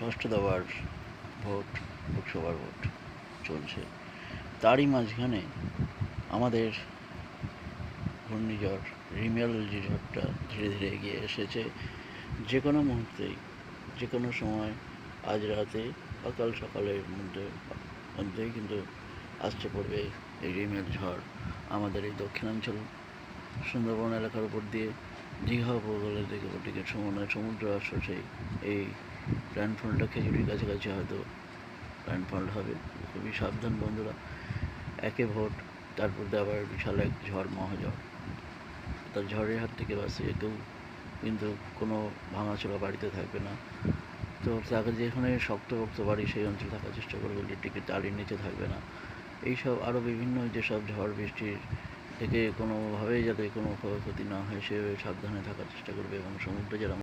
ষষ্ঠ দফার ভোট, লোকসভার ভোট চলছে। তারই মাঝখানে আমাদের ঘূর্ণিঝড়, রিমেল যে ঝড়টা ধীরে ধীরে এগিয়ে এসেছে। যে কোনো মুহূর্তেই যে কোনো সময়, আজ রাতে বা কাল সকালের মধ্যে, মধ্যেই কিন্তু আসছে পড়বে এই রিমেল ঝড়। আমাদের এই দক্ষিণাঞ্চল, সুন্দরবন এলাকার উপর দিয়ে দীঘা উপকূলের দিকে দিকে সমুদ্র সমুদ্র আসছে সেই এই ল্যান্ডফলটা খেজুরির কাছাকাছি হয়তো ল্যান্ডফল হবে। খুবই সাবধান বন্ধুরা। একে ভোট, তারপর আবার বিশাল এক ঝড়, মহাঝড়। তার ঝড়ের হাত থেকে বাঁচিয়ে কেউ কিন্তু কোনো ভাঙাচোরা বাড়িতে থাকবে না। তো তাকে যেখানে শক্ত ভক্ত বাড়ি, সেই অঞ্চলে থাকার চেষ্টা করবে ইলেকট্রিকের তালির নিচে থাকবে না। এইসব আরও বিভিন্ন যেসব ঝড় বৃষ্টির থেকে কোনোভাবেই যাতে কোনো ক্ষয়ক্ষতি না হয় সেভাবে সাবধানে থাকার চেষ্টা করবে এবং সমুদ্রে যারা